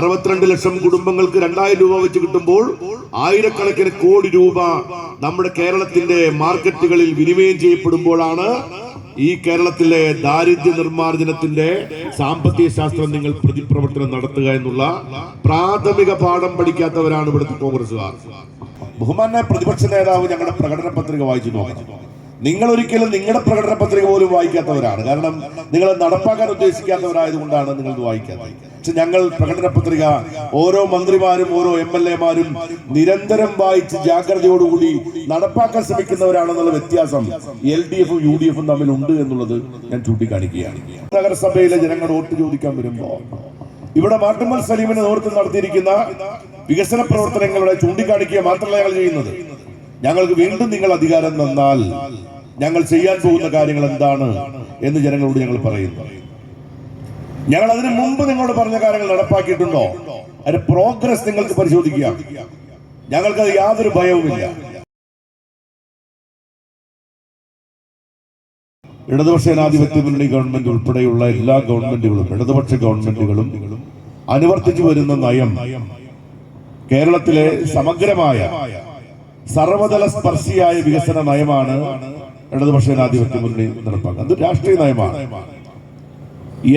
അറുപത്തിരണ്ട് ലക്ഷം കുടുംബങ്ങൾക്ക് രണ്ടായിരം രൂപ വെച്ച് കിട്ടുമ്പോൾ ആയിരക്കണക്കിന് കോടി രൂപ നമ്മുടെ കേരളത്തിന്റെ മാർക്കറ്റുകളിൽ വിനിമയം ചെയ്യപ്പെടുമ്പോഴാണ് ഈ കേരളത്തിലെ ദാരിദ്ര്യ നിർമ്മാർജനത്തിന്റെ സാമ്പത്തിക ശാസ്ത്രം നിങ്ങൾ പ്രതിപ്രവർത്തനം നടത്തുക എന്നുള്ള പ്രാഥമിക പാഠം പഠിക്കാത്തവരാണ് ഇവിടുത്തെ കോൺഗ്രസ്സുകാർ. ബഹുമാന പ്രതിപക്ഷ നേതാവ് ഞങ്ങളുടെ പ്രകടന പത്രിക വായിച്ചു നോക്കണം നിങ്ങൾ ഒരിക്കലും നിങ്ങളുടെ പ്രകടന പത്രിക പോലും വായിക്കാത്തവരാണ്. കാരണം നിങ്ങൾ നടപ്പാക്കാൻ ഉദ്ദേശിക്കാത്തവരായതുകൊണ്ടാണ് നിങ്ങൾ ഇത് വായിക്കാത്തത്. പക്ഷെ ഞങ്ങൾ പ്രകടന പത്രിക ഓരോ മന്ത്രിമാരും ഓരോ എം എൽ എമാരും നിരന്തരം വായിച്ച് ജാഗ്രതയോടുകൂടി നടപ്പാക്കാൻ ശ്രമിക്കുന്നവരാണെന്നുള്ള വ്യത്യാസം എൽ ഡി എഫും യു ഡി എഫും തമ്മിൽ ഉണ്ട് എന്നുള്ളത് ഞാൻ ചൂണ്ടിക്കാണിക്കുകയാണ്. നഗരസഭയിലെ ജനങ്ങൾ വോട്ട് ചോദിക്കാൻ വരുമ്പോ ഇവിടെ മാട്ടുമ്മൽ സലീമിന്റെ നേതൃത്വം നടത്തിയിരിക്കുന്ന വികസന പ്രവർത്തനങ്ങളുടെ ചൂണ്ടിക്കാണിക്കുക മാത്രമല്ല ഞങ്ങൾ ചെയ്യുന്നത്. ഞങ്ങൾക്ക് വീണ്ടും നിങ്ങൾ അധികാരം തന്നാൽ ഞങ്ങൾ ചെയ്യാൻ പോകുന്ന കാര്യങ്ങൾ എന്താണ് എന്ന് ജനങ്ങളോട് ഞങ്ങൾ പറയുന്നു. ഞങ്ങൾ അതിനു മുമ്പ് നിങ്ങളോട് പറഞ്ഞ കാര്യങ്ങൾ നടപ്പാക്കിയിട്ടുണ്ടോ? അതിന്റെ പ്രോഗ്രസ് നിങ്ങൾക്ക് പരിശോധിക്കുക. ഞങ്ങൾക്കത് യാതൊരു ഭയവുമില്ല. ഇടതുപക്ഷ ജനാധിപത്യ മുന്നണി ഗവൺമെന്റ് ഉൾപ്പെടെയുള്ള എല്ലാ ഗവൺമെന്റുകളും ഇടതുപക്ഷ ഗവൺമെന്റുകളും അനുവർത്തിച്ചു വരുന്ന നയം കേരളത്തിലെ സമഗ്രമായ സർവതല സ്പർശിയായ വികസന നയമാണ് ഇടതുപക്ഷ ജനാധിപത്യ മുന്നണി നടപ്പാക്കുക. അത് രാഷ്ട്രീയ നയമാണ്.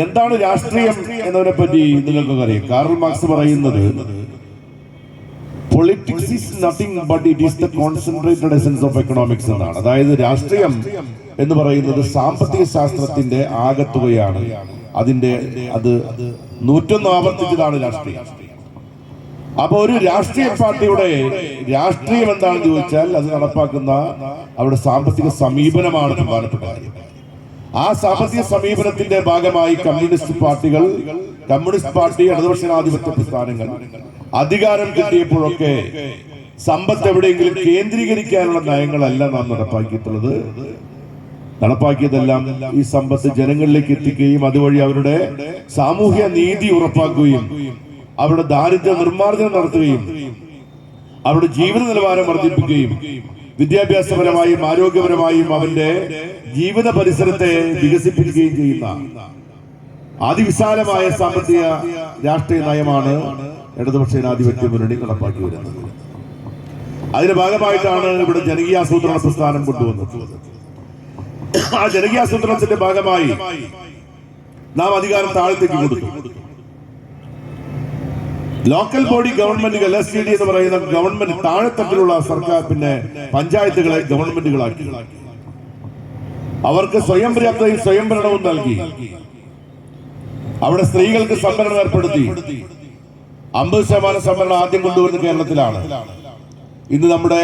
എന്താണ് രാഷ്ട്രീയം എന്നതിനെ പറ്റി നിങ്ങൾക്കൊക്കെ അറിയാം. കാർൽ മാർക്സ് പറയുന്നത് politics is nothing but it is the concentrated essence of economics എന്നാണ്. അതായത് രാഷ്ട്രീയം എന്ന് പറയുന്നത് സാമ്പത്തിക ശാസ്ത്രത്തിന്റെ ആകത്തുകയാണ്. അതിന്റെ അത് നൂറ്റൊന്ന് ആവർത്തിച്ചതാണ് രാഷ്ട്രീയം. അപ്പൊ ഒരു രാഷ്ട്രീയ പാർട്ടിയുടെ രാഷ്ട്രീയം എന്താണെന്ന് ചോദിച്ചാൽ അത് നടപ്പാക്കുന്ന അവരുടെ സാമ്പത്തിക സമീപനമാണ് പ്രധാനപ്പെട്ട കാര്യം. ആ സാമ്പത്തിക സമീപനത്തിന്റെ ഭാഗമായി കമ്മ്യൂണിസ്റ്റ് പാർട്ടികൾ കമ്മ്യൂണിസ്റ്റ് പാർട്ടി ഇടതുപക്ഷ ജനാധിപത്യ പ്രസ്ഥാനങ്ങൾ അധികാരം കിട്ടിയപ്പോഴൊക്കെ സമ്പത്ത് എവിടെയെങ്കിലും കേന്ദ്രീകരിക്കാനുള്ള നയങ്ങളല്ല നാം നടപ്പാക്കിയിട്ടുള്ളത്. നടപ്പാക്കിയതെല്ലാം ഈ സമ്പത്ത് ജനങ്ങളിലേക്ക് എത്തിക്കുകയും അതുവഴി അവരുടെ സാമൂഹ്യ നീതി ഉറപ്പാക്കുകയും അവരുടെ ദാരിദ്ര്യ നിർമ്മാർജനം നടത്തുകയും അവരുടെ ജീവിത നിലവാരം വർദ്ധിപ്പിക്കുകയും വിദ്യാഭ്യാസപരമായും ആരോഗ്യപരമായും അവന്റെ ജീവിത പരിസരത്തെ വികസിപ്പിക്കുകയും ചെയ്യുന്ന അതിവിശാലമായ സാമ്പത്തിക രാഷ്ട്രീയ നയമാണ് ഇടതുപക്ഷ ജനാധിപത്യ മുന്നണി നടപ്പാക്കി വരുന്നത്. അതിന്റെ ഭാഗമായിട്ടാണ് ഇവിടെ ജനകീയാസൂത്രണ പ്രസ്ഥാനം കൊണ്ടുവന്നത്. ആ ജനകീയാസൂത്രണത്തിന്റെ ഭാഗമായി നാം അധികാരം താഴത്തേക്ക് കൊടുത്തു ലോക്കൽ ബോഡി ഗവൺമെന്റുകൾ എസ് ഡി എന്ന് പറയുന്ന ഗവൺമെന്റ് താഴെത്തട്ടിലുള്ള സർക്കാർ പിന്നെ പഞ്ചായത്തുകളെ ഗവൺമെന്റുകളാക്കി. അവർക്ക് സ്വയം പര്യാപ്തയും സ്വയം ഭരണവും നൽകി. അവിടെ സ്ത്രീകൾക്ക് സംവരണം ഏർപ്പെടുത്തി. അമ്പത് ശതമാനം സംവരണം ആദ്യം കൊണ്ടുവരുന്ന കേരളത്തിലാണ്. ഇന്ന് നമ്മുടെ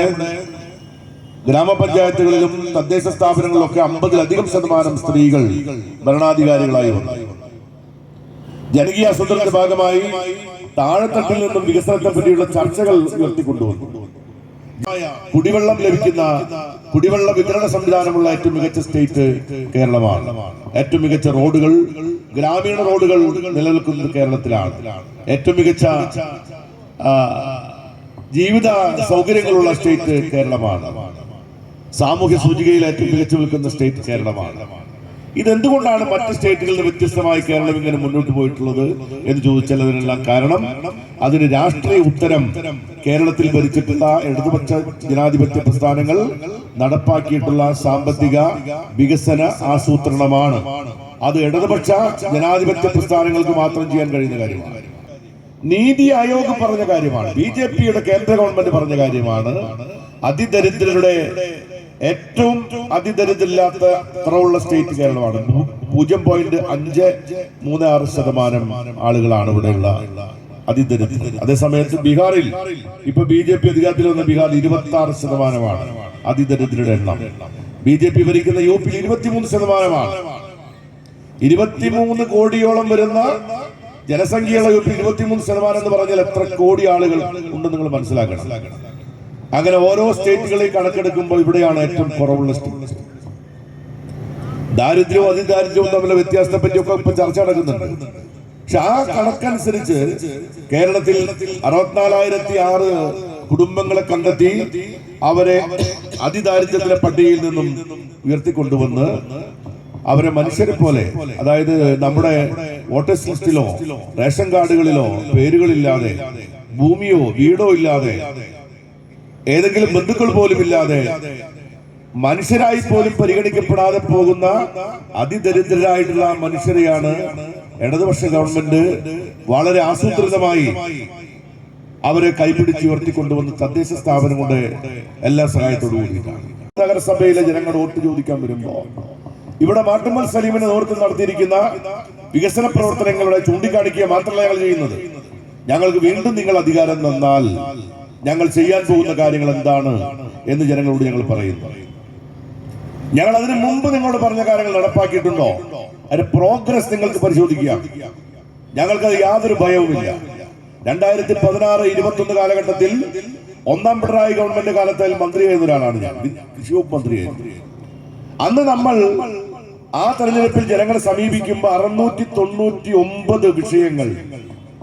ഗ്രാമപഞ്ചായത്തുകളിലും തദ്ദേശ സ്ഥാപനങ്ങളിലൊക്കെ അമ്പതിലധികം ശതമാനം സ്ത്രീകൾ ഭരണാധികാരികളായി വന്നു. ജനകീയ ആസൂത്രണത്തിന്റെ ഭാഗമായി താഴെത്തട്ടിൽ നിന്നും വികസനത്തെ പറ്റിയുള്ള ചർച്ചകൾ ഉയർത്തിക്കൊണ്ടുവന്നു. കുടിവെള്ളം ലഭിക്കുന്ന കുടിവെള്ള വിതരണ സംവിധാനമുള്ള ഏറ്റവും മികച്ച സ്റ്റേറ്റ് കേരളമാണ്. ഏറ്റവും മികച്ച റോഡുകൾ ഗ്രാമീണ റോഡുകൾ നിലനിൽക്കുന്നത് കേരളത്തിലാണ്. ഏറ്റവും മികച്ച ജീവിത സൗകര്യങ്ങളുള്ള സ്റ്റേറ്റ് കേരളമാണ്. സാമൂഹ്യ സൂചികയിൽ ഏറ്റവും മികച്ചു നിൽക്കുന്ന സ്റ്റേറ്റ് കേരളമാണ്. ഇതെന്തുകൊണ്ടാണ് മറ്റ് സ്റ്റേറ്റുകളിൽ വ്യത്യസ്തമായി കേരളം ഇങ്ങനെ മുന്നോട്ട് പോയിട്ടുള്ളത് എന്ന് ചോദിച്ചാൽ അതിനെല്ലാം കാരണം അതിന് രാഷ്ട്രീയ ഉത്തരം കേരളത്തിൽ ഭരിച്ചിട്ടുള്ള ഇടതുപക്ഷ ജനാധിപത്യ പ്രസ്ഥാനങ്ങൾ നടപ്പാക്കിയിട്ടുള്ള സാമ്പത്തിക വികസന ആസൂത്രണമാണ്. അത് ഇടതുപക്ഷ ജനാധിപത്യ പ്രസ്ഥാനങ്ങൾക്ക് മാത്രം ചെയ്യാൻ കഴിയുന്ന കാര്യമാണ്. നീതി ആയോഗ് പറഞ്ഞ കാര്യമാണ്. ബി ജെ പിയുടെ കേന്ദ്ര ഗവൺമെന്റ് പറഞ്ഞ കാര്യമാണ്. അതിദരിദ്രരുടെ ഏറ്റവും അതിദരിദ്രമില്ലാത്ത കുറവുള്ള സ്റ്റേറ്റ് കേരളമാണ്. പൂ- പൂജ്യം പോയിന്റ് അഞ്ച് മൂന്ന് ആറ് ശതമാനം ആളുകളാണ് ഇവിടെയുള്ള അതിദരിദ്രർ. അതേസമയത്ത് ബീഹാറിൽ ഇപ്പൊ ബി ജെ പി അധികാരത്തിൽ വന്ന ബീഹാറിൽ ഇരുപത്തി ആറ് ശതമാനമാണ് അതിദരിദ്രരുടെ എണ്ണം. ബി ജെ പി ഭരിക്കുന്ന യു പിയിൽ ഇരുപത്തിമൂന്ന് ശതമാനമാണ്. ഇരുപത്തിമൂന്ന് കോടിയോളം വരുന്ന ജനസംഖ്യയുള്ള യു പി ഇരുപത്തിമൂന്ന് ശതമാനം എന്ന് പറഞ്ഞാൽ എത്ര കോടി ആളുകൾ ഉണ്ടെന്ന് നിങ്ങൾ മനസ്സിലാക്കണം. അങ്ങനെ ഓരോ സ്റ്റേറ്റുകളെ കണക്കെടുക്കുമ്പോൾ ഇവിടെയാണ് ഏറ്റവും കുറവുള്ള സ്റ്റേറ്റ് ദാരിദ്ര്യവും അതിദാരിദ്ര്യവും തമ്മിലെ വ്യത്യാസത്തെ പറ്റിയൊക്കെ ഇപ്പൊ ചർച്ച നടക്കുന്നുണ്ട്. പക്ഷെ ആ കണക്കനുസരിച്ച് കേരളത്തിൽ അറുപത്തിനാലായിരത്തി ആറ് കുടുംബങ്ങളെ കണ്ടെത്തി അവരെ അതിദാരിദ്ര്യത്തിലെ പട്ടികയിൽ നിന്നും ഉയർത്തിക്കൊണ്ടുവന്ന് അവരെ മനുഷ്യരെ പോലെ അതായത് നമ്മുടെ വോട്ടേഴ്സ് ലിസ്റ്റിലോ റേഷൻ കാർഡുകളിലോ പേരുകളില്ലാതെ ഭൂമിയോ വീടോ ഇല്ലാതെ ഏതെങ്കിലും ബന്ധുക്കൾ പോലും ഇല്ലാതെ മനുഷ്യരായി പോലും പരിഗണിക്കപ്പെടാതെ പോകുന്ന അതിദരിദ്രരായിട്ടുള്ള മനുഷ്യരെയാണ് ഇടതുപക്ഷ ഗവൺമെന്റ് വളരെ ആസൂത്രിതമായി അവരെ കൈപിടിച്ച് ഉയർത്തിക്കൊണ്ടുവന്ന് തദ്ദേശ സ്ഥാപനം കൊണ്ട് എല്ലാ സഹായത്തോടു കൂടിയിട്ടാണ്. നഗരസഭയിലെ ജനങ്ങൾ വോട്ട് ചോദിക്കാൻ വരുമ്പോ ഇവിടെ മാട്ടുമ്മൽ സലീമിന് നേതൃത്വം നടത്തിയിരിക്കുന്ന വികസന പ്രവർത്തനങ്ങളുടെ ചൂണ്ടിക്കാണിക്കുക മാത്രമല്ല ഞങ്ങൾ ചെയ്യുന്നത്. ഞങ്ങൾക്ക് വീണ്ടും നിങ്ങൾ അധികാരം തന്നാൽ ഞങ്ങൾ ചെയ്യാൻ പോകുന്ന കാര്യങ്ങൾ എന്താണ് എന്ന് ജനങ്ങളോട് ഞങ്ങൾ പറയുന്നു. ഞങ്ങൾ അതിനു മുമ്പ് നിങ്ങളോട് പറഞ്ഞ കാര്യങ്ങൾ നടപ്പാക്കിയിട്ടുണ്ടോ? അതിന്റെ പ്രോഗ്രസ് നിങ്ങൾക്ക് പരിശോധിക്കാം ഞങ്ങൾക്കത് യാതൊരു ഭയവുമില്ല. രണ്ടായിരത്തി പതിനാറ് ഇരുപത്തി ഒന്ന് കാലഘട്ടത്തിൽ ഒന്നാം പിണറായി ഗവൺമെന്റ് കാലത്ത് മന്ത്രിയായിരുന്ന ഒരാളാണ് ഞാൻ. കൃഷി വകുപ്പ് മന്ത്രിയായിരുന്നു അന്ന് നമ്മൾ ആ തെരഞ്ഞെടുപ്പിൽ ജനങ്ങളെ സമീപിക്കുമ്പോൾ അറുന്നൂറ്റി തൊണ്ണൂറ്റി ഒമ്പത് വിഷയങ്ങൾ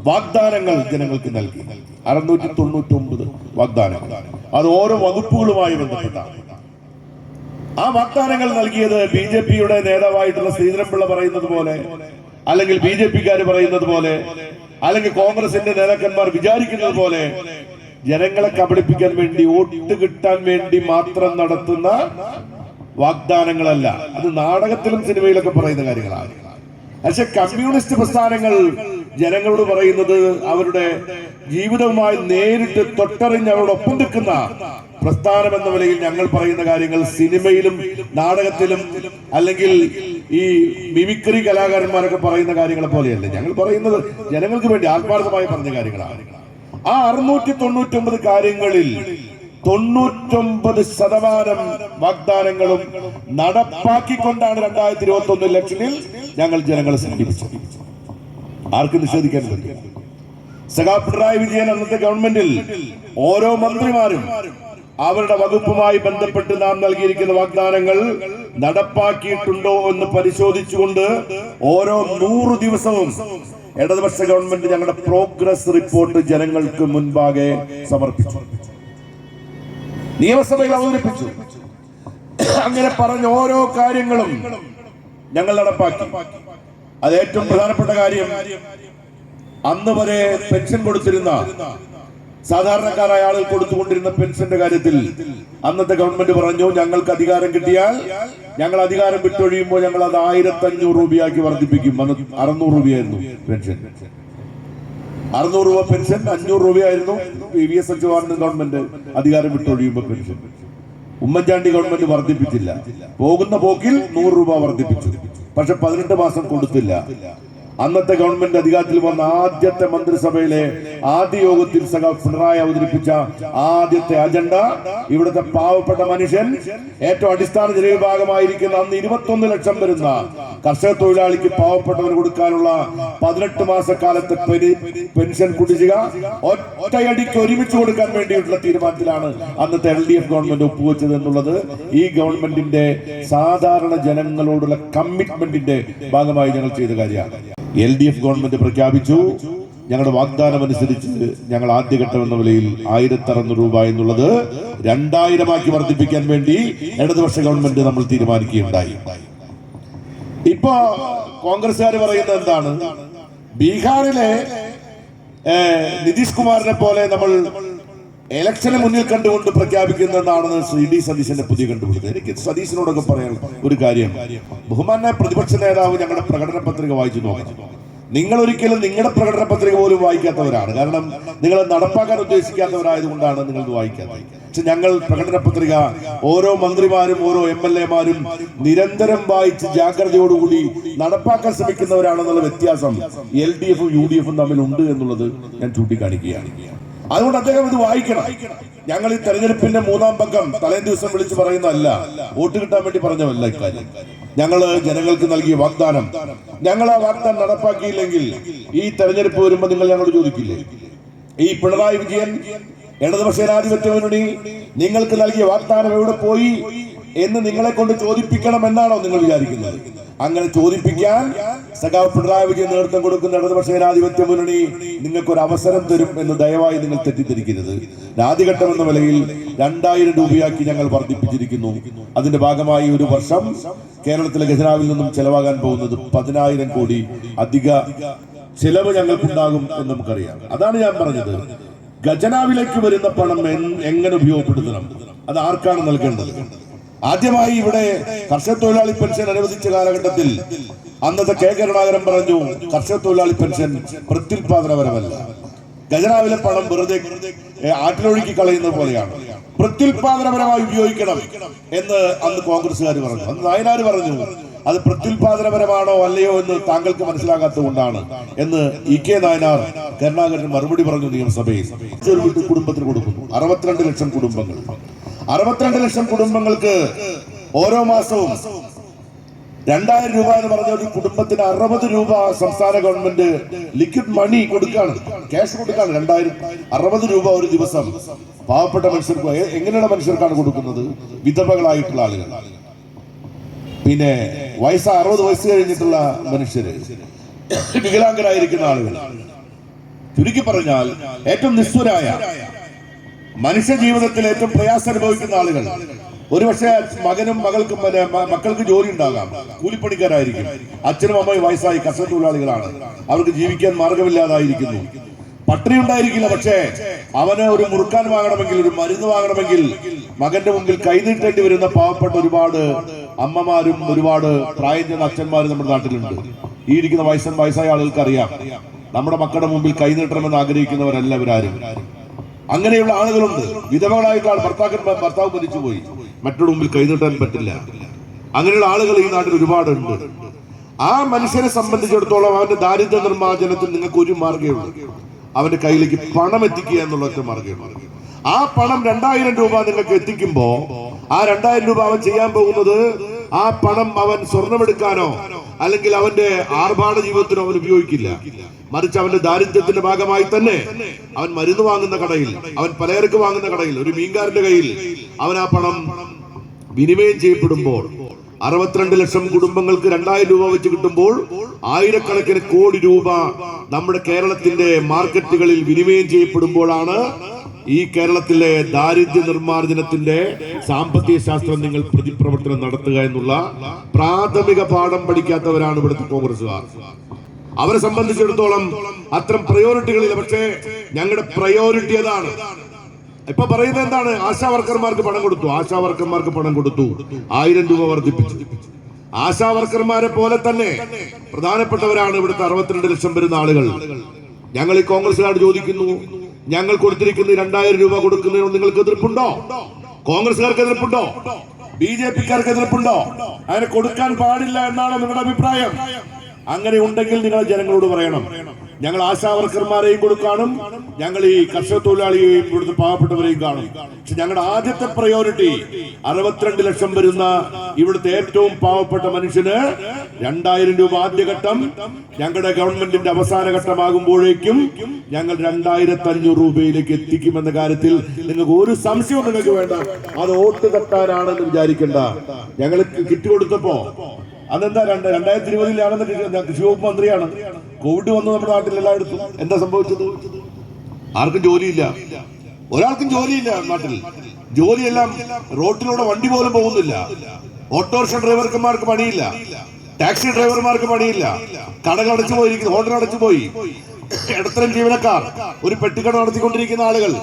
വാഗ്ദാനങ്ങൾ ജനങ്ങൾക്ക് നൽകി. അറുന്നൂറ്റി തൊണ്ണൂറ്റി ഒമ്പത് വാഗ്ദാനങ്ങൾ. അത് ഓരോ വകുപ്പുകളുമായി ബന്ധപ്പെട്ടാണ് ആ വാഗ്ദാനങ്ങൾ നൽകിയത് ബി ജെ പിയുടെ നേതാവായിട്ടുള്ള ശ്രീധരൻപിള്ള പറയുന്നത് പോലെ അല്ലെങ്കിൽ ബി ജെ പിക്കാർ പറയുന്നത് പോലെ അല്ലെങ്കിൽ കോൺഗ്രസിന്റെ നേതാക്കന്മാർ വിചാരിക്കുന്നത് പോലെ ജനങ്ങളെ കബളിപ്പിക്കാൻ വേണ്ടി വോട്ട് കിട്ടാൻ വേണ്ടി മാത്രം നടത്തുന്ന വാഗ്ദാനങ്ങളല്ല. അത് നാടകത്തിലും സിനിമയിലൊക്കെ പറയുന്ന കാര്യങ്ങളാണ്. പക്ഷെ കമ്മ്യൂണിസ്റ്റ് പ്രസ്ഥാനങ്ങൾ ജനങ്ങളോട് പറയുന്നത് അവരുടെ ജീവിതവുമായി നേരിട്ട് തൊട്ടറിഞ്ഞ് അവരോടൊപ്പം നിൽക്കുന്ന പ്രസ്ഥാനം എന്ന നിലയിൽ ഞങ്ങൾ പറയുന്ന കാര്യങ്ങൾ സിനിമയിലും നാടകത്തിലും അല്ലെങ്കിൽ ഈ മിമിക്രി കലാകാരന്മാരൊക്കെ പറയുന്ന കാര്യങ്ങളെ പോലെയല്ല. ഞങ്ങൾ പറയുന്നത് ജനങ്ങൾക്ക് വേണ്ടി ആത്മാർത്ഥമായി പറഞ്ഞ കാര്യങ്ങളാണ്. ആ അറുന്നൂറ്റി തൊണ്ണൂറ്റി ഒമ്പത് കാര്യങ്ങളിൽ തൊണ്ണൂറ്റൊമ്പത് ശതമാനം വാഗ്ദാനങ്ങളും നടപ്പാക്കിക്കൊണ്ടാണ് രണ്ടായിരത്തി ഇരുപത്തി ഒന്ന് ഇലക്ഷനിൽ ഞങ്ങൾ ജനങ്ങളെ സമീപിച്ചത്. ആർക്കും നിഷേധിക്കാൻ സഖാ പിണറായി വിജയൻ അന്നത്തെ ഗവൺമെന്റിൽ ഓരോ മന്ത്രിമാരും അവരുടെ വകുപ്പുമായി ബന്ധപ്പെട്ട് നാം നൽകിയിരിക്കുന്ന വാഗ്ദാനങ്ങൾ നടപ്പാക്കിയിട്ടുണ്ടോ എന്ന് പരിശോധിച്ചുകൊണ്ട് ഓരോ നൂറ് ദിവസവും ഇടതുപക്ഷ ഗവൺമെന്റ് ഞങ്ങളുടെ പ്രോഗ്രസ് റിപ്പോർട്ട് ജനങ്ങൾക്ക് മുൻപാകെ സമർപ്പിച്ചു. നിയമസഭയിൽ അവതരിപ്പിച്ചു. അങ്ങനെ പറഞ്ഞ ഓരോ കാര്യങ്ങളും ഞങ്ങൾ നടപ്പാക്കി. അത് ഏറ്റവും പ്രധാനപ്പെട്ട കാര്യം അന്ന് വരെ പെൻഷൻ കൊടുത്തിരുന്ന സാധാരണക്കാരായ ആളുകൾ കൊടുത്തുകൊണ്ടിരുന്ന പെൻഷന്റെ കാര്യത്തിൽ അന്നത്തെ ഗവൺമെന്റ് പറഞ്ഞു ഞങ്ങൾക്ക് അധികാരം കിട്ടിയാൽ ഞങ്ങൾ അധികാരം വിട്ടൊഴിയുമ്പോൾ ഞങ്ങൾ അത് ആയിരത്തി അഞ്ഞൂറ് രൂപയാക്കി വർദ്ധിപ്പിക്കും. അന്ന് അറുന്നൂറ് രൂപയായിരുന്നു പെൻഷൻ. അറുന്നൂറ് രൂപ പെൻഷൻ അഞ്ഞൂറ് രൂപയായിരുന്നു വി എസ് അച്യുതാനന്ദൻ ഗവൺമെന്റ് അധികാരം വിട്ടൊഴിയുമ്പോൾ പെൻഷൻ. ഉമ്മൻചാണ്ടി ഗവൺമെന്റ് വർദ്ധിപ്പിച്ചില്ല. പോകുന്ന പോക്കിൽ നൂറ് രൂപ വർദ്ധിപ്പിച്ചു. പക്ഷെ പതിനെട്ട് മാസം കൊടുത്തില്ല. അന്നത്തെ ഗവൺമെന്റ് അധികാരത്തിൽ വന്ന ആദ്യത്തെ മന്ത്രിസഭയിലെ ആദ്യ യോഗത്തിൽ സഖ പിണറായി അവതരിപ്പിച്ച ആദ്യത്തെ അജണ്ട ഇവിടുത്തെ പാവപ്പെട്ട മനുഷ്യൻ ഏറ്റവും അടിസ്ഥാന ജനവിഭാഗമായിരിക്കുന്ന അന്ന് ഇരുപത്തൊന്ന് ലക്ഷം വരുന്ന കർഷക തൊഴിലാളിക്ക് പാവപ്പെട്ടവന് കൊടുക്കാനുള്ള പതിനെട്ട് മാസക്കാലത്തെ പെൻഷൻ കുടിശ്ശിക ഒറ്റയടിക്ക് ഒരുമിച്ച് കൊടുക്കാൻ വേണ്ടിയിട്ടുള്ള തീരുമാനത്തിലാണ് അന്നത്തെ എൽ ഡി എഫ് ഗവൺമെന്റ് ഒപ്പുവെച്ചത് എന്നുള്ളത്. ഈ ഗവൺമെന്റിന്റെ സാധാരണ ജനങ്ങളോടുള്ള കമ്മിറ്റ്മെന്റിന്റെ ഭാഗമായി ഞങ്ങൾ ചെയ്ത കാര്യമാണ്. എൽ ഡി എഫ് ഗവൺമെന്റ് പ്രഖ്യാപിച്ചു. ഞങ്ങളുടെ വാഗ്ദാനം അനുസരിച്ച് ഞങ്ങൾ ആദ്യഘട്ടം എന്ന നിലയിൽ ആയിരത്തി അറുന്നൂറ് രൂപ എന്നുള്ളത് രണ്ടായിരമാക്കി വർദ്ധിപ്പിക്കാൻ വേണ്ടി ഇടതുപക്ഷ ഗവൺമെന്റ് നമ്മൾ തീരുമാനിക്കുകയുണ്ടായി. ഇപ്പൊ കോൺഗ്രസ്സുകാർ പറയുന്നത് എന്താണ്? ബീഹാറിലെ നിതീഷ് കുമാറിനെ പോലെ നമ്മൾ ഇലക്ഷന് മുന്നിൽ കണ്ടുകൊണ്ട് പ്രഖ്യാപിക്കുന്നതാണെന്ന് ശ്രീ ഡി സതീശന്റെ പുതിയ കണ്ടുപിടുത്തം. എനിക്ക് സതീശനോടൊക്കെ പറയാൻ ഒരു കാര്യം. ബഹുമാന പ്രതിപക്ഷ നേതാവ് ഞങ്ങളുടെ പ്രകടന പത്രിക വായിച്ചു നോക്കി നിങ്ങൾ ഒരിക്കലും നിങ്ങളുടെ പ്രകടന പത്രിക പോലും വായിക്കാത്തവരാണ്. കാരണം നിങ്ങൾ നടപ്പാക്കാൻ ഉദ്ദേശിക്കാത്തവരായതുകൊണ്ടാണ് നിങ്ങൾ ഇത് വായിക്കാത്തത്. പക്ഷെ ഞങ്ങൾ പ്രകടന പത്രിക ഓരോ മന്ത്രിമാരും ഓരോ എം എൽ എമാരും നിരന്തരം വായിച്ച് ജാഗ്രതയോടുകൂടി നടപ്പാക്കാൻ ശ്രമിക്കുന്നവരാണെന്നുള്ള വ്യത്യാസം എൽ ഡി എഫും യു ഡി എഫും തമ്മിലുണ്ട് എന്നുള്ളത് ഞാൻ ചൂണ്ടിക്കാണിക്കുകയാണ്. അതുകൊണ്ട് അദ്ദേഹം ഇത് വായിക്കണം. ഞങ്ങൾ ഈ തെരഞ്ഞെടുപ്പിന്റെ മൂന്നാം പക്കം തലേ ദിവസം വിളിച്ച് പറയുന്നതല്ല വോട്ട് കിട്ടാൻ വേണ്ടി പറഞ്ഞതല്ല ഇക്കാര്യം. ഞങ്ങൾ ജനങ്ങൾക്ക് നൽകിയ വാഗ്ദാനം. ഞങ്ങൾ ആ വാഗ്ദാനം നടപ്പാക്കിയില്ലെങ്കിൽ ഈ തെരഞ്ഞെടുപ്പ് വരുമ്പോൾ നിങ്ങൾ ഞങ്ങൾ ചോദിക്കില്ലേ? ഈ പിണറായി വിജയൻ ഇടതുപക്ഷ ജനാധിപത്യ നിങ്ങൾക്ക് നൽകിയ വാഗ്ദാനം എവിടെ പോയി? എന്ന് നിങ്ങളെ കൊണ്ട് ചോദിപ്പിക്കണം എന്നാണോ നിങ്ങൾ വിചാരിക്കുന്നത്? അങ്ങനെ ചോദിപ്പിക്കാൻ സഖാവ് പിണറായി വിജയൻ നേതൃത്വം കൊടുക്കുന്ന ഇടതുപക്ഷ ജനാധിപത്യ മുന്നണി നിങ്ങൾക്ക് ഒരു അവസരം തരും എന്ന് ദയവായി നിങ്ങൾ തെറ്റിദ്ധരിക്കരുത്. ആദ്യഘട്ടം എന്ന നിലയിൽ രണ്ടായിരം രൂപയാക്കി ഞങ്ങൾ വർദ്ധിപ്പിച്ചിരിക്കുന്നു. അതിന്റെ ഭാഗമായി ഒരു വർഷം കേരളത്തിലെ ഖജനാവിൽ നിന്നും ചെലവാകാൻ പോകുന്നത് പതിനായിരം കോടി അധിക ചെലവ് ഞങ്ങൾക്കുണ്ടാകും എന്ന് നമുക്കറിയാം. അതാണ് ഞാൻ പറഞ്ഞത്. ഖജനാവിലേക്ക് വരുന്ന പണം എങ്ങനെ ഉപയോഗപ്പെടുത്തണം? അത് ആർക്കാണ് നൽകേണ്ടത്? ആദ്യമായി ഇവിടെ കർഷക തൊഴിലാളി പെൻഷൻ അനുവദിച്ച കാലഘട്ടത്തിൽ അന്നത്തെ കെ കരുണാകരൻ പറഞ്ഞു കർഷക തൊഴിലാളി പെൻഷൻ പ്രത്യുൽപാദനപരമല്ല ഖജനാവിലെ പണം വെറുതെ ആട്ടിലൊഴുക്കി കളയുന്നത് പോലെയാണ്. പ്രത്യുൽപാദനപരമായി ഉപയോഗിക്കണം എന്ന് അന്ന് കോൺഗ്രസ്സുകാർ പറഞ്ഞു. അന്ന് നായനാർ പറഞ്ഞു അത് പ്രത്യുൽപാദനപരമാണോ അല്ലയോ എന്ന് താങ്കൾക്ക് മനസ്സിലാകാത്തത് കൊണ്ടാണ് എന്ന് ഇ കെ നായനാർ കരുണാകരൻ മറുപടി പറഞ്ഞു നിയമസഭയിൽ. കുടുംബത്തിന് കൊടുക്കുന്നു. അറുപത്തിരണ്ട് ലക്ഷം കുടുംബങ്ങൾ. അറുപത്തിരണ്ട് ലക്ഷം കുടുംബങ്ങൾക്ക് ഓരോ മാസവും രണ്ടായിരം രൂപ എന്ന് പറഞ്ഞ ഒരു കുടുംബത്തിന് അറുപത് രൂപ സംസ്ഥാന ഗവൺമെന്റ് ലിക്വിഡ് മണി കൊടുക്കാണ്. ക്യാഷ് കൊടുക്കാണ്. രണ്ടായിരം അറുപത് രൂപ ഒരു ദിവസം പാവപ്പെട്ട മനുഷ്യർക്ക് എങ്ങനെയുള്ള മനുഷ്യർക്കാണ് കൊടുക്കുന്നത്? വിധവകളായിട്ടുള്ള ആളുകൾ. പിന്നെ വയസ്സ് അറുപത് വയസ്സ് കഴിഞ്ഞിട്ടുള്ള മനുഷ്യര് വികലാംഗരായിരിക്കുന്ന ആളുകൾ. ചുരുക്കി പറഞ്ഞാൽ ഏറ്റവും നിസ്വരായ മനുഷ്യ ജീവിതത്തിൽ ഏറ്റവും പ്രയാസം അനുഭവിക്കുന്ന ആളുകൾ. ഒരുപക്ഷെ മകനും മകൾക്കും മക്കൾക്ക് ജോലി ഉണ്ടാകാം. കൂലിപ്പണിക്കാരായിരിക്കും. അച്ഛനും അമ്മയും വയസ്സായി കർഷക തൊഴിലാളികളാണ്. അവർക്ക് ജീവിക്കാൻ മാർഗമില്ലാതായിരിക്കുന്നു പട്ടിണി ഉണ്ടായിരിക്കില്ല പക്ഷേ അവന് ഒരു മുറുക്കാൻ വാങ്ങണമെങ്കിൽ ഒരു മരുന്ന് വാങ്ങണമെങ്കിൽ മകന്റെ മുമ്പിൽ കൈനീട്ടേണ്ടി വരുന്ന പാവപ്പെട്ട ഒരുപാട് അമ്മമാരും ഒരുപാട് പ്രായം ചെന്ന അച്ഛന്മാരും നമ്മുടെ നാട്ടിലുണ്ട്. ഈ ഇരിക്കുന്ന വയസ്സൻ വയസ്സായ ആളുകൾക്ക് അറിയാം നമ്മുടെ മക്കളുടെ മുമ്പിൽ കൈനീട്ടണമെന്ന് ആഗ്രഹിക്കുന്നവരല്ല ഇവരാരും. അങ്ങനെയുള്ള ആളുകളുണ്ട്. വിധവകളായിട്ടുള്ള ഭർത്താക്കന്മാർ ഭർത്താവ് മരിച്ചുപോയി. മറ്റൊരു മുമ്പിൽ കൈനീട്ടാൻ പറ്റില്ല. അങ്ങനെയുള്ള ആളുകൾ ഈ നാട്ടിൽ ഒരുപാടുണ്ട്. ആ മനുഷ്യനെ സംബന്ധിച്ചിടത്തോളം അവന്റെ ദാരിദ്ര്യ നിർമ്മാർജനത്തിൽ നിങ്ങൾക്ക് ഒരു മാർഗേ ഉള്ളൂ. അവന്റെ കയ്യിലേക്ക് പണം എത്തിക്കുക എന്നുള്ള ഒറ്റ മാർഗമാണ് ആ പണം രണ്ടായിരം രൂപ നിങ്ങൾക്ക് എത്തിക്കുമ്പോ ആ രണ്ടായിരം രൂപ അവൻ ചെയ്യാൻ പോകുന്നത് ആ പണം അവൻ സ്വർണമെടുക്കാനോ അല്ലെങ്കിൽ അവന്റെ ആർഭാട ജീവിതത്തിനും അവൻ ഉപയോഗിക്കില്ല. മറിച്ച് അവന്റെ ദാരിദ്ര്യത്തിന്റെ ഭാഗമായി തന്നെ അവൻ മരുന്ന് വാങ്ങുന്ന കടയിൽ അവൻ പലചരക്ക് വാങ്ങുന്ന കടയിൽ ഒരു മീൻകാരന്റെ കയ്യിൽ അവൻ ആ പണം വിനിമയം ചെയ്യപ്പെടുമ്പോൾ അറുപത്തിരണ്ട് ലക്ഷം കുടുംബങ്ങൾക്ക് രണ്ടായിരം രൂപ വെച്ച് കിട്ടുമ്പോൾ ആയിരക്കണക്കിന് കോടി രൂപ നമ്മുടെ കേരളത്തിന്റെ മാർക്കറ്റുകളിൽ വിനിമയം ചെയ്യപ്പെടുമ്പോഴാണ് ഈ കേരളത്തിലെ ദാരിദ്ര്യ നിർമ്മാർജനത്തിന്റെ സാമ്പത്തിക ശാസ്ത്രം നിങ്ങൾ പ്രതിപ്രവർത്തനം നടത്തുക എന്നുള്ള പ്രാഥമിക പാഠം പഠിക്കാത്തവരാണ് ഇവിടുത്തെ കോൺഗ്രസുകാർ അവരെ സംബന്ധിച്ചിടത്തോളം അത്തരം പ്രയോറിറ്റികളില്ല പക്ഷേ ഞങ്ങളുടെ പ്രയോറിറ്റി അതാണ്. ഇപ്പൊ പറയുന്നത് എന്താണ്? ആശാ വർക്കർമാർക്ക് പണം കൊടുത്തു. ആശാ വർക്കർമാർക്ക് പണം കൊടുത്തു. ആയിരം രൂപ വർദ്ധിപ്പിച്ചു. ആശാ വർക്കർമാരെ പോലെ തന്നെ പ്രധാനപ്പെട്ടവരാണ് ഇവിടുത്തെ അറുപത്തിരണ്ട് ലക്ഷം വരുന്ന ആളുകൾ. ഞങ്ങൾ ഈ കോൺഗ്രസുകാർ ചോദിക്കുന്നു ഞങ്ങൾ കൊടുത്തിരിക്കുന്ന രണ്ടായിരം രൂപ കൊടുക്കുന്നതിനോ നിങ്ങൾക്ക് എതിർപ്പുണ്ടോ? കോൺഗ്രസുകാർക്ക് എതിർപ്പുണ്ടോ? B J പിക്കാർക്ക് എതിർപ്പുണ്ടോ? അതിന് കൊടുക്കാൻ പാടില്ല എന്നാണ് നിങ്ങളുടെ അഭിപ്രായം? അങ്ങനെ ഉണ്ടെങ്കിൽ നിങ്ങൾ ജനങ്ങളോട് പറയണം. ഞങ്ങൾ ആശാവർക്കർമാരെയും കൂടെ കാണും. ഞങ്ങൾ ഈ കർഷക തൊഴിലാളിയെയും ഇവിടുത്തെ പാവപ്പെട്ടവരെയും കാണും. പക്ഷെ ഞങ്ങളുടെ ആദ്യത്തെ പ്രയോറിറ്റി അറുപത്തിരണ്ട് ലക്ഷം വരുന്ന ഇവിടുത്തെ ഏറ്റവും പാവപ്പെട്ട മനുഷ്യന് രണ്ടായിരം രൂപ ആദ്യഘട്ടം. ഞങ്ങളുടെ ഗവൺമെന്റിന്റെ അവസാന ഘട്ടമാകുമ്പോഴേക്കും ഞങ്ങൾ രണ്ടായിരത്തി അഞ്ഞൂറ് രൂപയിലേക്ക് എത്തിക്കുമെന്ന കാര്യത്തിൽ നിങ്ങൾക്ക് ഒരു സംശയവും നിങ്ങൾക്ക് വേണ്ട. അത് ഓട്ട് തട്ടാനാണെന്ന് വിചാരിക്കേണ്ട. ഞങ്ങൾ കിറ്റ് കൊടുത്തപ്പോ അതെന്താ രണ്ട്? രണ്ടായിരത്തി ഇരുപതിലാണെന്ന് കൃഷി വകുപ്പ് മന്ത്രിയാണ്. കോവിഡ് വന്നു നമ്മുടെ നാട്ടിൽ എല്ലായിടത്തും. എന്താ സംഭവിച്ചത്? ആർക്കും ജോലിയില്ല. ഒരാൾക്കും ജോലിയില്ല നാട്ടിൽ. ജോലിയെല്ലാം റോഡിലൂടെ വണ്ടി പോലും പോകുന്നില്ല. ഓട്ടോറിക്ഷ ഡ്രൈവർമാർക്ക് പണിയില്ല. ടാക്സി ഡ്രൈവർമാർക്ക് പണിയില്ല. കടകൾ അടച്ചു പോയിരിക്കുന്നു ഹോട്ടൽ അടച്ചു പോയി ഇടത്തരം ജീവനക്കാർ ഒരു പെട്ടിക്കട നടത്തിക്കൊണ്ടിരിക്കുന്ന ആളുകൾ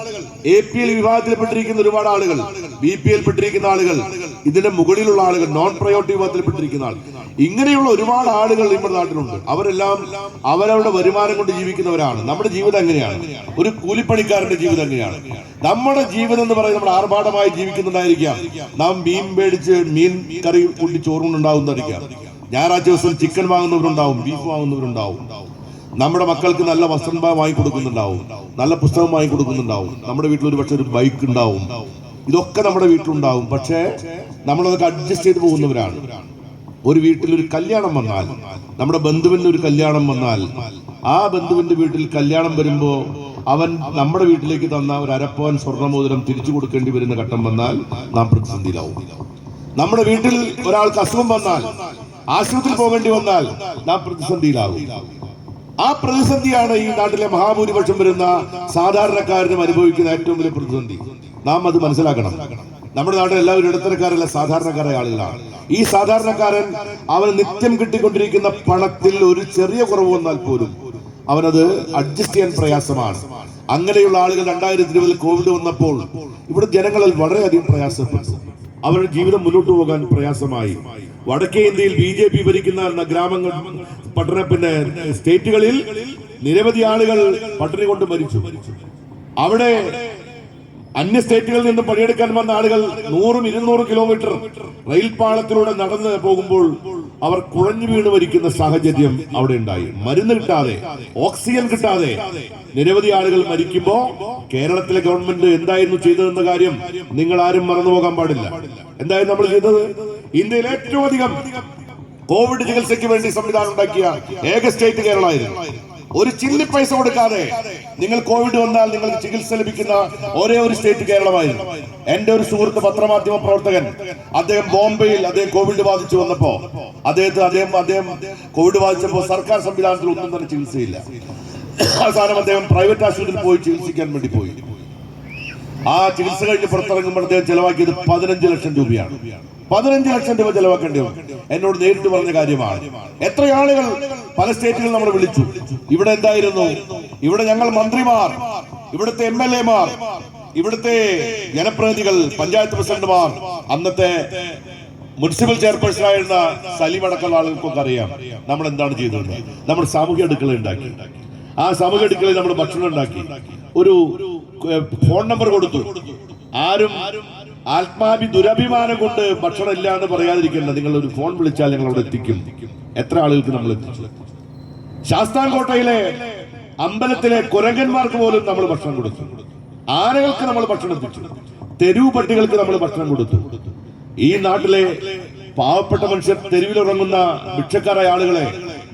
എ പി എൽ വിഭാഗത്തിൽപ്പെട്ടിരിക്കുന്ന ഒരുപാട് ആളുകൾ ബി പി എൽ പെട്ടിരിക്കുന്ന ആളുകൾ ഇതിന്റെ മുകളിലുള്ള ആളുകൾ നോൺ പ്രയോറിറ്റി വിഭാഗത്തിൽപ്പെട്ടിരിക്കുന്ന ആൾ ഇങ്ങനെയുള്ള ഒരുപാട് ആളുകൾ നമ്മുടെ നാട്ടിലുണ്ട്. അവരെല്ലാം അവരവരുടെ വരുമാനം കൊണ്ട് ജീവിക്കുന്നവരാണ്. നമ്മുടെ ജീവിതം എങ്ങനെയാണ്? ഒരു കൂലിപ്പണിക്കാരന്റെ ജീവിതം എങ്ങനെയാണ്? നമ്മുടെ ജീവിതം എന്ന് പറയുന്നത് നമ്മൾ ആർഭാടമായി ജീവിക്കുന്നുണ്ടായിരിക്കാം. നാം മീൻ മേടിച്ച് മീൻ കറി കൂട്ടി ചോറുകൊണ്ടുണ്ടാവുന്നതായിരിക്കാം ഞായറാഴ്ച ദിവസം ചിക്കൻ വാങ്ങുന്നവരുണ്ടാവും ബീഫ് വാങ്ങുന്നവരുണ്ടാവും. നമ്മുടെ മക്കൾക്ക് നല്ല വസ്ത്രം വാങ്ങി കൊടുക്കുന്നുണ്ടാവും. നല്ല പുസ്തകം വാങ്ങി കൊടുക്കുന്നുണ്ടാവും. നമ്മുടെ വീട്ടിൽ ഒരു പക്ഷെ ഒരു ബൈക്ക് ഉണ്ടാവും. ഇതൊക്കെ നമ്മുടെ വീട്ടിലുണ്ടാവും. പക്ഷേ നമ്മളതൊക്കെ അഡ്ജസ്റ്റ് ചെയ്ത് പോകുന്നവരാണ്. ഒരു വീട്ടിൽ ഒരു കല്യാണം വന്നാൽ നമ്മുടെ ബന്ധുവിന്റെ ഒരു കല്യാണം വന്നാൽ ആ ബന്ധുവിന്റെ വീട്ടിൽ കല്യാണം വരുമ്പോൾ അവൻ നമ്മുടെ വീട്ടിലേക്ക് തന്ന ഒരു അരപ്പവൻ സ്വർണമോതിരം തിരിച്ചു കൊടുക്കേണ്ടി വരുന്ന ഘട്ടം വന്നാൽ നാം പ്രതിസന്ധിയിലാവും. നമ്മുടെ വീട്ടിൽ ഒരാൾക്ക് അസുഖം വന്നാൽ ആശുപത്രിയിൽ പോകേണ്ടി വന്നാൽ നാം പ്രതിസന്ധിയിലാവും. ആ പ്രതിസന്ധിയാണ് ഈ നാട്ടിലെ മഹാഭൂരിപക്ഷം വരുന്ന സാധാരണക്കാരനും അനുഭവിക്കുന്ന ഏറ്റവും വലിയ പ്രതിസന്ധി. നാം അത് മനസ്സിലാക്കണം. നമ്മുടെ നാട്ടിൽ എല്ലാവരും ഇടത്തരക്കാരല്ല സാധാരണക്കാരായ ആളുകളാണ്. ഈ സാധാരണക്കാരൻ അവന് നിത്യം കിട്ടിക്കൊണ്ടിരിക്കുന്ന പണത്തിൽ ഒരു ചെറിയ കുറവ് വന്നാൽ പോലും അവനത് അഡ്ജസ്റ്റ് ചെയ്യാൻ പ്രയാസമാണ്. അങ്ങനെയുള്ള ആളുകൾ രണ്ടായിരത്തി ഇരുപതിൽ കോവിഡ് വന്നപ്പോൾ ഇവിടെ ജനങ്ങളിൽ വളരെയധികം പ്രയാസപ്പെട്ടു. അവരുടെ ജീവിതം മുന്നോട്ട് പോകാൻ പ്രയാസമായി. വടക്കേ ഇന്ത്യയിൽ ബി ജെ പി ഭരിക്കുന്ന ഗ്രാമങ്ങൾ പട്ടണ പിന്നെ സ്റ്റേറ്റുകളിൽ നിരവധി ആളുകൾ പട്ടിണി കൊണ്ട് മരിച്ചു. അവിടെ അന്യ സ്റ്റേറ്റുകളിൽ നിന്ന് പണിയെടുക്കാൻ വന്ന ആളുകൾ നൂറും ഇരുന്നൂറും കിലോമീറ്റർ റെയിൽ പാളത്തിലൂടെ നടന്ന് പോകുമ്പോൾ അവർ കുഴഞ്ഞു വീണ് മരിക്കുന്ന സാഹചര്യം അവിടെ ഉണ്ടായി. മരുന്ന് കിട്ടാതെ ഓക്സിജൻ കിട്ടാതെ നിരവധി ആളുകൾ മരിക്കുമ്പോ കേരളത്തിലെ ഗവൺമെന്റ് എന്തായിരുന്നു ചെയ്തതെന്ന കാര്യം നിങ്ങൾ ആരും മറന്നുപോകാൻ പാടില്ല. എന്തായിരുന്നു നമ്മൾ ചെയ്തത്? ഇന്ത്യയിൽ ഏറ്റവും അധികം കോവിഡ് ചികിത്സയ്ക്ക് വേണ്ടി സംവിധാനം ഉണ്ടാക്കിയ ഏക സ്റ്റേറ്റ് കേരളമായിരുന്നു. ഒരു ചില്ലി പൈസ കൊടുക്കാതെ നിങ്ങൾ കോവിഡ് വന്നാൽ നിങ്ങൾക്ക് ചികിത്സ ലഭിക്കുന്ന ഒരേ ഒരു സ്റ്റേറ്റ് കേരളമായിരുന്നു. എന്റെ ഒരു സുഹൃത്ത് പത്രമാധ്യമ പ്രവർത്തകൻ അദ്ദേഹം ബോംബെയിൽ അദ്ദേഹം കോവിഡ് ബാധിച്ചു വന്നപ്പോ അദ്ദേഹത്തെ അദ്ദേഹം അദ്ദേഹം കോവിഡ് ബാധിച്ചപ്പോ സർക്കാർ സംവിധാനത്തിൽ ഒന്നും തന്നെ ചികിത്സയില്ല. അവസാനം അദ്ദേഹം പ്രൈവറ്റ് ആശുപത്രിയിൽ പോയി ചികിത്സിക്കാൻ വേണ്ടി പോയി. ആ ചികിത്സ കഴിഞ്ഞ് പുറത്തിറങ്ങുമ്പോൾ അദ്ദേഹം ചെലവാക്കിയത് പതിനഞ്ച് ലക്ഷം രൂപയാണ്. പതിനഞ്ച് ലക്ഷം രൂപ ചെലവാക്കേണ്ടി വന്നു. എന്നോട് നേരിട്ട് പറഞ്ഞ കാര്യമാണ്. എത്ര ആളുകൾ പല സ്റ്റേറ്റുകൾ നമ്മൾ വിളിച്ചു. ഇവിടെ എന്തായിരുന്നു? ഇവിടെ ഞങ്ങൾ മന്ത്രിമാർ ഇവിടുത്തെ എം എൽ എമാർ ഇവിടുത്തെ ജനപ്രതിനിധികൾ പഞ്ചായത്ത് പ്രസിഡന്റുമാർ അന്നത്തെ മുനിസിപ്പൽ ചെയർപേഴ്സൺ ആയിരുന്ന സലീം അടക്കമുള്ള ആളുകൾക്കൊക്കെ അറിയാം നമ്മൾ എന്താണ് ചെയ്തത് നമ്മൾ സാമൂഹ്യ അടുക്കള ഉണ്ടാക്കി. ആ സാമൂഹ്യ അടുക്കളയിൽ നമ്മൾ ഭക്ഷണം ഉണ്ടാക്കി. ഒരു ഫോൺ നമ്പർ കൊടുത്തു. ആരും ആത്മാഭി ദുരഭിമാനം കൊണ്ട് ഭക്ഷണം ഇല്ല എന്ന് പറയാതിരിക്കില്ല. നിങ്ങൾ ഒരു ഫോൺ വിളിച്ചാൽ ഞങ്ങൾ അവിടെ എത്തിക്കും. എത്ര ആളുകൾക്ക് നമ്മൾ എത്തിച്ചു? ശാസ്താംകോട്ടയിലെ അമ്പലത്തിലെ കുരങ്ങന്മാർക്ക് പോലും നമ്മൾ ഭക്ഷണം കൊടുത്തു. ആനകൾക്ക് നമ്മൾ ഭക്ഷണം എത്തിച്ചു. തെരുവ് പട്ടികൾക്ക് നമ്മൾ ഭക്ഷണം കൊടുത്തു. ഈ നാട്ടിലെ പാവപ്പെട്ട മനുഷ്യർ തെരുവിലുറങ്ങുന്ന ഭിക്ഷക്കാരായ ആളുകളെ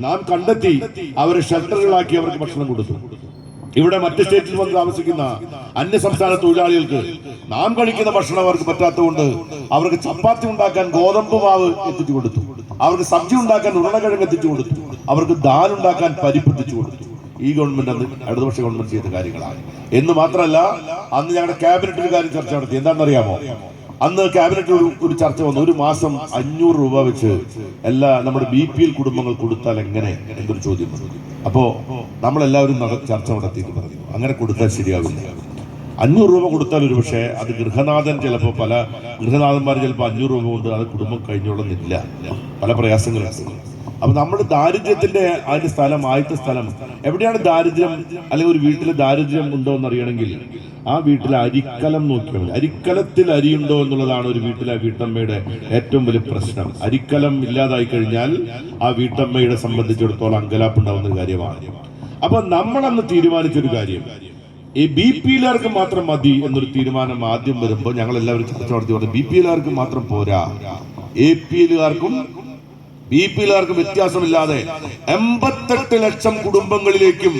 നാം കണ്ടെത്തി അവരെ ഷെൽട്ടറുകളാക്കി അവർക്ക് ഭക്ഷണം കൊടുത്തു. ഇവിടെ മറ്റ് സ്റ്റേറ്റിൽ വന്ന് താമസിക്കുന്ന അന്യ സംസ്ഥാന തൊഴിലാളികൾക്ക് നാം കഴിക്കുന്ന ഭക്ഷണം അവർക്ക് പറ്റാത്തതുകൊണ്ട് അവർക്ക് ചപ്പാത്തി ഉണ്ടാക്കാൻ ഗോതമ്പ് മാവ് എത്തിച്ചു കൊടുത്തു. അവർക്ക് സബ്ജി ഉണ്ടാക്കാൻ ഉരുളക്കിഴങ്ങ് എത്തിച്ചു കൊടുത്തു. അവർക്ക് ദാൽ ഉണ്ടാക്കാൻ പരിപ്പ് എത്തിച്ചു കൊടുത്തു. ഈ ഗവൺമെന്റ് അന്ന് ഇടതുപക്ഷ ഗവൺമെന്റ് ചെയ്ത കാര്യങ്ങളാണ്. എന്ന് മാത്രമല്ല അന്ന് ഞങ്ങളുടെ ക്യാബിനറ്റ് ഒരു കാര്യം ചർച്ച നടത്തി. എന്താണെന്നറിയാമോ? അന്ന് ക്യാബിനറ്റിൽ ഒരു ചർച്ച വന്നു. ഒരു മാസം അഞ്ഞൂറ് രൂപ വെച്ച് എല്ലാ നമ്മുടെ ബി പി എൽ കുടുംബങ്ങൾ കൊടുത്താൽ എങ്ങനെ എന്നൊരു ചോദ്യം വന്നു. അപ്പോ നമ്മളെല്ലാവരും ചർച്ച നടത്തിയിട്ട് പറഞ്ഞു. അങ്ങനെ കൊടുത്താൽ ശരിയാവില്ല അഞ്ഞൂറ് രൂപ കൊടുത്താൽ ഒരു പക്ഷേ അത് ഗൃഹനാഥൻ ചിലപ്പോൾ പല ഗൃഹനാഥന്മാർ ചിലപ്പോൾ അഞ്ഞൂറ് രൂപ കൊണ്ട് അത് കുടുംബം കഴിഞ്ഞോളുന്നില്ല. പല പ്രയാസങ്ങളും. അപ്പൊ നമ്മൾ ദാരിദ്ര്യത്തിന്റെ അതിന്റെ സ്ഥലം ആദ്യത്തെ സ്ഥലം. എവിടെയാണ് ദാരിദ്ര്യം? അല്ലെങ്കിൽ ഒരു വീട്ടിൽ ദാരിദ്ര്യം ഉണ്ടോ എന്ന് അറിയണമെങ്കിൽ ആ വീട്ടിലെ അരിക്കലം നോക്കിയാൽ അരിക്കലത്തിൽ അരിയുണ്ടോ എന്നുള്ളതാണ് ഒരു വീട്ടിലെ വീട്ടമ്മയുടെ ഏറ്റവും വലിയ പ്രശ്നം. അരിക്കലം ഇല്ലാതായി കഴിഞ്ഞാൽ ആ വീട്ടമ്മയുടെ സംബന്ധിച്ചിടത്തോളം അങ്കലാപ്പുണ്ടാവുന്ന കാര്യമാണ്. അപ്പൊ നമ്മളന്ന് തീരുമാനിച്ചൊരു കാര്യം ഈ ബി പി എല്ലുകാർക്ക് മാത്രം മതി എന്നൊരു തീരുമാനം ആദ്യം വരുമ്പോൾ ഞങ്ങൾ എല്ലാവരും ചർച്ച നടത്തി പറഞ്ഞു ബി പി എല്ലുകാർക്ക് മാത്രം പോരാ. എ പി എല്ലുകാർക്കും ബി പി എല്ലുകാർക്കും വ്യത്യാസമില്ലാതെ എൺപത്തെട്ട് ലക്ഷം കുടുംബങ്ങളിലേക്കും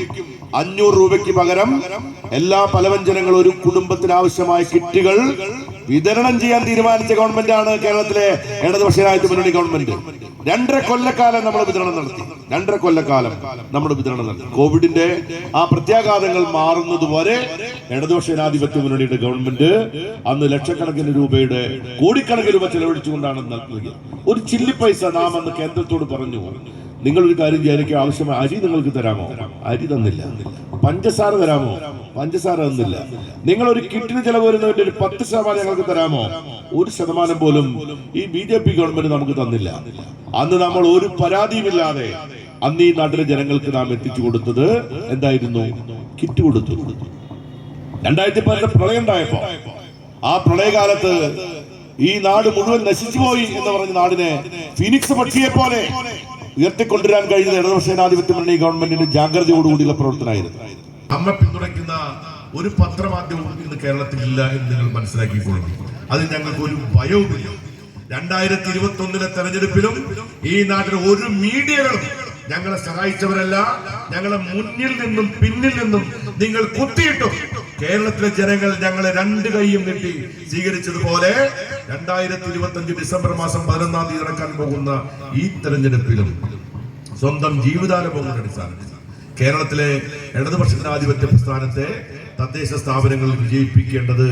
അഞ്ഞൂറ് രൂപയ്ക്ക് പകരം എല്ലാ പലവ്യഞ്ജനങ്ങളും ഒരു കുടുംബത്തിന് ആവശ്യമായ കിറ്റുകൾ വിതരണം ചെയ്യാൻ തീരുമാനിച്ച ഗവൺമെന്റ് ആണ് കേരളത്തിലെ ഇടതുപക്ഷ രാജ്യ മുന്നണി ഗവൺമെന്റ് രണ്ടര കൊല്ലക്കാലം നമ്മൾ വിതരണം നടത്തി. രണ്ടര കൊല്ലക്കാലം നമ്മൾ വിതരണം നടത്തി. കോവിഡിന്റെ ആ പ്രത്യാഘാതങ്ങൾ മാറുന്നത് വരെ ഇടതുപക്ഷ ജനാധിപത്യ മുന്നണിയുടെ ഗവൺമെന്റ് അന്ന് ലക്ഷക്കണക്കിന് രൂപയുടെ കോടിക്കണക്കിന് രൂപ ചെലവഴിച്ചുകൊണ്ടാണ് നൽകിയത് ഒരു ചില്ലി പൈസ നാം അന്ന് കേന്ദ്രത്തോട് പറഞ്ഞു. നിങ്ങളൊരു കാര്യം ചെയ്യാൻ എനിക്ക് ആവശ്യമായ അരി നിങ്ങൾക്ക് തരാമോ? അരി തന്നില്ല. പഞ്ചസാര തരാമോ? പഞ്ചസാര ഒന്നുമില്ല നിങ്ങൾ ഒരു കിറ്റിന് ചെലവ് വരുന്നതിന്റെ ഒരു പത്ത് ശതമാനം ഞങ്ങൾക്ക് തരാമോ? ഒരു ശതമാനം പോലും ഈ ബി ജെ പി ഗവൺമെന്റ് നമുക്ക് തന്നില്ല. അന്ന് നമ്മൾ ഒരു പരാതിയുമില്ലാതെ അന്ന് ഈ നാട്ടിലെ ജനങ്ങൾക്ക് നാം എത്തിച്ചു കൊടുത്തത് എന്തായിരുന്നു? കിറ്റ് കൊടുത്തു. രണ്ടായിരത്തി പതിനെട്ട് പ്രളയം ഉണ്ടായപ്പോ ആ പ്രളയകാലത്ത് ഈ നാട് മുഴുവൻ നശിച്ചുപോയി എന്ന് പറഞ്ഞ നാടിനെ ഫിനിക്സ് പക്ഷിയെ പോലെ ഉയർത്തിക്കൊണ്ടുവരാൻ കഴിയുന്ന ഇടതുപക്ഷ ജനാധിപത്യ മുന്നണി ഗവൺമെന്റിന്റെ ജാഗ്രതയോടുകൂടിയുള്ള പ്രവർത്തനമായിരുന്നു. നമ്മെ പിന്തുണയ്ക്കുന്ന ഒരു പത്രമാധ്യമവും ഇന്ന് കേരളത്തിൽ ഇല്ല എന്ന് നിങ്ങൾ മനസ്സിലാക്കിക്കൊള്ളുന്നു അത് ഞങ്ങൾക്ക് ഒരു ഭയവുമില്ല. രണ്ടായിരത്തി ഇരുപത്തി ഒന്നിലെ തെരഞ്ഞെടുപ്പിലും ഈ നാട്ടിലെ ഒരു മീഡിയകളും ഞങ്ങളെ സഹായിച്ചവരല്ല. ഞങ്ങളെ മുന്നിൽ നിന്നും പിന്നിൽ നിന്നും നിങ്ങൾ കുത്തിയിട്ടും കേരളത്തിലെ ജനങ്ങൾ ഞങ്ങളെ രണ്ട് കൈയും നീട്ടി സ്വീകരിച്ചതുപോലെ രണ്ടായിരത്തി ഇരുപത്തി അഞ്ച് ഡിസംബർ മാസം പതിനൊന്നാം തീയതി നടക്കാൻ പോകുന്ന ഈ തെരഞ്ഞെടുപ്പിലും സ്വന്തം ജീവിതാനുഭവങ്ങളുടെ അടിസ്ഥാനത്തിൽ കേരളത്തിലെ ഇടതുപക്ഷ ജനാധിപത്യ പ്രസ്ഥാനത്തെ തദ്ദേശ സ്ഥാപനങ്ങളിൽ വിജയിപ്പിക്കേണ്ടത്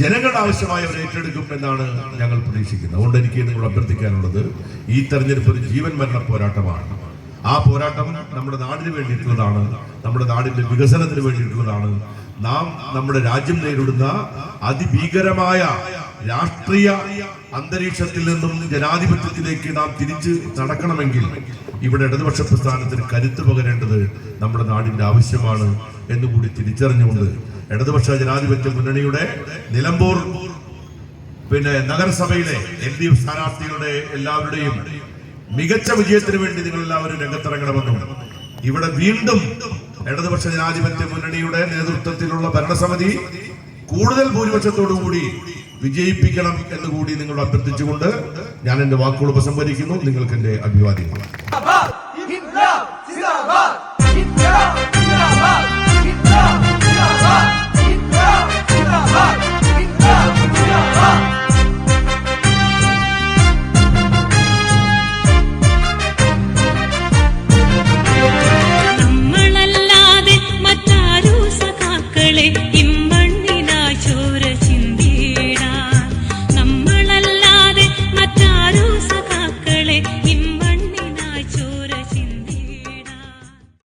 ജനങ്ങളുടെ ആവശ്യമായവർ ഏറ്റെടുക്കും എന്നാണ് ഞങ്ങൾ പ്രതീക്ഷിക്കുന്നത്. അതുകൊണ്ട് എനിക്ക് നിങ്ങൾ അഭ്യർത്ഥിക്കാനുള്ളത് ഈ തെരഞ്ഞെടുപ്പ് ഒരു ജീവൻ മരണ പോരാട്ടമാണ്. ആ പോരാട്ടം നമ്മുടെ നാടിന് വേണ്ടിയിട്ടുള്ളതാണ് നമ്മുടെ നാടിന്റെ വികസനത്തിന് വേണ്ടിയിട്ടുള്ളതാണ്. നാം നമ്മുടെ രാജ്യം നേരിടുന്ന അതിഭീകരമായ രാഷ്ട്രീയ അന്തരീക്ഷത്തിൽ നിന്നും ജനാധിപത്യത്തിലേക്ക് നാം തിരിച്ച് നടക്കണമെങ്കിൽ ഇവിടെ ഇടതുപക്ഷ പ്രസ്ഥാനത്തിന് കരുത്ത് പകരേണ്ടത് നമ്മുടെ നാടിന്റെ ആവശ്യമാണ് എന്നുകൂടി തിരിച്ചറിഞ്ഞുകൊണ്ട് ഇടതുപക്ഷ ജനാധിപത്യ മുന്നണിയുടെ നിലമ്പൂർ പിന്നെ നഗരസഭയിലെ എൽ ഡി എഫ് സ്ഥാനാർത്ഥികളുടെ എല്ലാവരുടെയും മികച്ച വിജയത്തിന് വേണ്ടി നിങ്ങൾ എല്ലാവരും രംഗത്തിറങ്ങണമെന്നും ഇവിടെ വീണ്ടും ഇടതുപക്ഷ ജനാധിപത്യ മുന്നണിയുടെ നേതൃത്വത്തിലുള്ള ഭരണസമിതി കൂടുതൽ ഭൂരിപക്ഷത്തോടുകൂടി വിജയിപ്പിക്കണം എന്ന് കൂടി നിങ്ങൾ അഭ്യർത്ഥിച്ചുകൊണ്ട് ഞാൻ എന്റെ വാക്കുകൾ ഉപസംഹരിക്കുന്നു. നിങ്ങൾക്ക് എന്റെ അഭിവാദ്യങ്ങൾ.